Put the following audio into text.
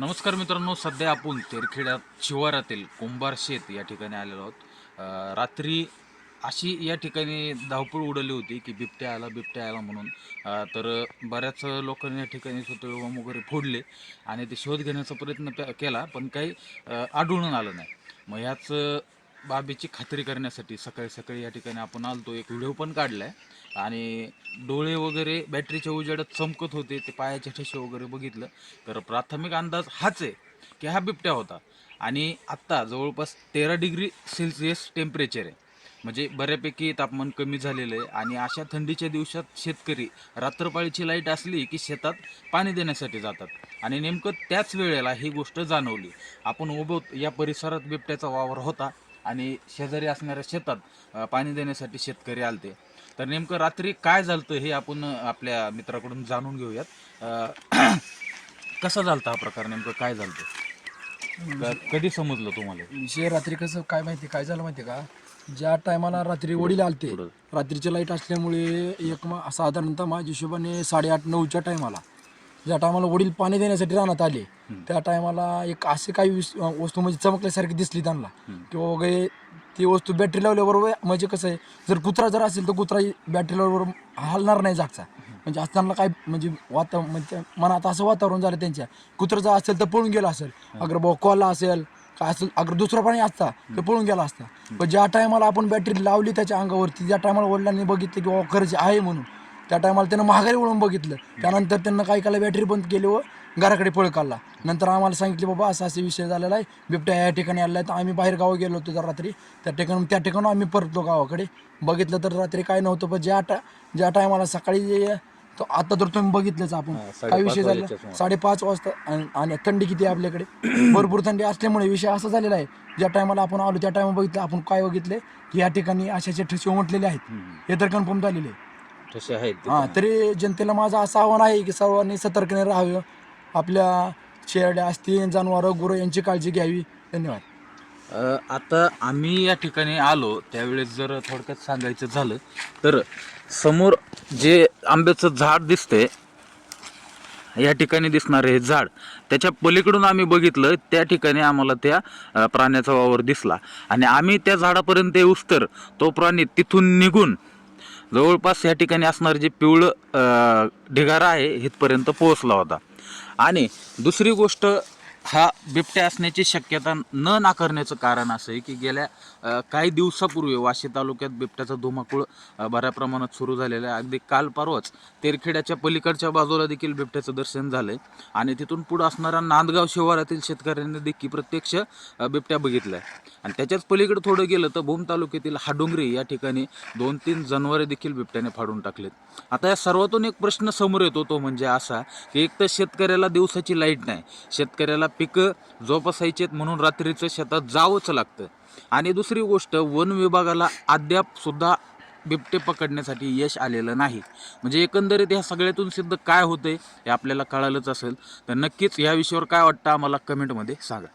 नमस्कार मित्रांनो सध्या आपण तेरखेड्यात शिवारातील कुंभार शेत या ठिकाणी आलेलो आहोत. रात्री अशी या ठिकाणी धावपळ उडवली होती की बिबट्या आला बिबट्या आला म्हणून. तर बऱ्याच लोकांनी या ठिकाणी सुतळी वगैरे फोडले आणि ते शोध घेण्याचा प्रयत्न केला पण काही आढळून आलं नाही. मग ह्याच बाबीची खात्री करण्यासाठी सकाळी सकाळी या ठिकाणी आपण आलतो. एक व्हिडिओ पण काढलाय. आणि डोळे वगैरे बॅटरीच्या उजेडात चमकत होते ते पायाचे ठसे वगैरे बघितलं. तर प्राथमिक अंदाज हाच आहे की हा बिबट्या होता. आणि आत्ता जवळपास तेरा डिग्री सेल्सिअस टेम्परेचर आहे. म्हणजे बऱ्यापैकी तापमान कमी झालेलं आहे. आणि अशा थंडीच्या दिवसात शेतकरी रात्रपाळीची लाइट असली की शेतात पाणी देण्यासाठी जातात. आणि नेमकं त्याच वेळेला ही गोष्ट जाणवली. आपण उभं या परिसरात बिबट्याचा वावर होता. आणि शेजारी असणाऱ्या शेतात पाणी देण्यासाठी शेतकरी आलते. तर नेमकं रात्री काय झालं हे आपण आपल्या मित्राकडून जाणून घेऊयात. कसा झालता हा प्रकार नेमकं? काय झालं कधी समजलं तुम्हाला? विषय रात्री कसं काय माहिती काय झालं माहिती का? ज्या टायमाला रात्री वडील आलते. रात्रीची लाइट असल्यामुळे एक मा- साधारणतः माझ्या हिशोबाने साडेआठ नऊच्या टायमाला ज्या टायमाला वडील पाणी देण्यासाठी राहण्यात आले त्या टायमाला एक असे काही विस- वस्तू म्हणजे चमकल्यासारखी दिसली त्यांना. किंवा वगैरे ती वस्तू बॅटरी लावल्याबरोबर म्हणजे कसं आहे जर कुत्रा जर असेल तर कुत्रा बॅटरी लावल्याबरोबर हलणार नाही जागचा. म्हणजे असं त्यांना काय म्हणजे वाता म्हणजे मनात असं वातावरण झालं त्यांच्या. कुत्रा जर असेल तर पळून गेला असेल. अगर कॉला असेल काय असेल अगर दुसरा प्राणी असता तर पळून गेला असता. पण ज्या टायमाला आपण बॅटरी लावली त्याच्या अंगावरती ज्या टायमाला वडिलांनी बघितलं की बाबा खरंच आहे म्हणून त्या टायमाला त्यानं महागारी वळून बघितलं. त्यानंतर त्यांना काय केलं बॅटरी बंद केली व घराकडे पळ काढला. नंतर आम्हाला सांगितले बाबा असा असा विषय झालेला आहे. बिबट्या या ठिकाणी आलेला आहे. तर आम्ही बाहेर गावी गेलो होतो जर रात्री. त्या ठिकाणी त्या ठिकाणी आम्ही परतलो गावाकडे. बघितलं तर रात्री काय नव्हतं पण ज्या टा ज्या टायमाला सकाळी तो आता तर तुम्ही बघितलंच आपण. काय विषय झाला? साडेपाच वाजता आणि- आणि थंडी किती आहे आपल्याकडे? भरपूर थंडी असल्यामुळे विषय असा झालेला आहे. ज्या टायमाला आपण आलो त्या टायमा बघितलं आपण काय बघितले? की या ठिकाणी अशाचे ठसे उमटलेले आहेत. हे तर कन्फर्म झालेले आहे. तसे आहेत हां तरी जनतेला माझं असं आव्हान आहे की सर्वांनी सतर्कने राहावं. आपल्या शेरड्या असतील जनावरं गुरं यांची काळजी घ्यावी. धन्यवाद. अ, आता आम्ही या ठिकाणी आलो त्यावेळेस जर थोडक्यात सांगायचं झालं तर समोर जे आंब्याचं झाड दिसतंय या ठिकाणी दिसणारे हे झाड. त्याच्या पलीकडून आम्ही बघितलं त्या ठिकाणी आम्हाला त्या अ, प्राण्याचा वावर दिसला. आणि आम्ही त्या झाडापर्यंत येऊस तर तो प्राणी तिथून निघून जवळपास या ठिकाणी असणारं जे पिवळं ढिगारा आहे इथपर्यंत पोहोचला होता. आणि दुसरी गोष्ट हा बिबट्या असण्याची शक्यता न नाकारण्याचं कारण असं आहे की गेल्या काही दिवसापूर्वी वाशी तालुक्यात बिबट्याचा धुमाकूळ बऱ्या प्रमाणात सुरू झालेला आहे. अगदी काल परवाच तेरखेड्याच्या पलीकडच्या बाजूला देखील बिबट्याचं दर्शन झालं आहे आणि तिथून पुढं असणाऱ्या नांदगाव शिवारातील शेतकऱ्यांनी देखील प्रत्यक्ष बिबट्या बिबट्या आहे आणि त्याच्याच पलीकडे थोडं गेलं तर भूम तालुक्यातील हाडोंगरी या ठिकाणी दोन तीन जनावरे देखील बिबट्याने फाडून टाकलेत. आता या सर्वातून एक प्रश्न समोर येतो तो म्हणजे असा की एक तर शेतकऱ्याला दिवसाची लाइट नाही. शेतकऱ्याला पिकं जोपासायचे आहेत म्हणून रात्रीचं शेतात जावंच लागतं. आणि दुसरी गोष्ट वन विभागाला अद्यापसुद्धा बिबटे पकडण्यासाठी यश आलेलं नाही. म्हणजे एकंदरीत ह्या सगळ्यातून सिद्ध काय होतं हे आपल्याला कळालंच असेल. तर नक्कीच या विषयावर काय वाटतं आम्हाला कमेंटमध्ये सांगा.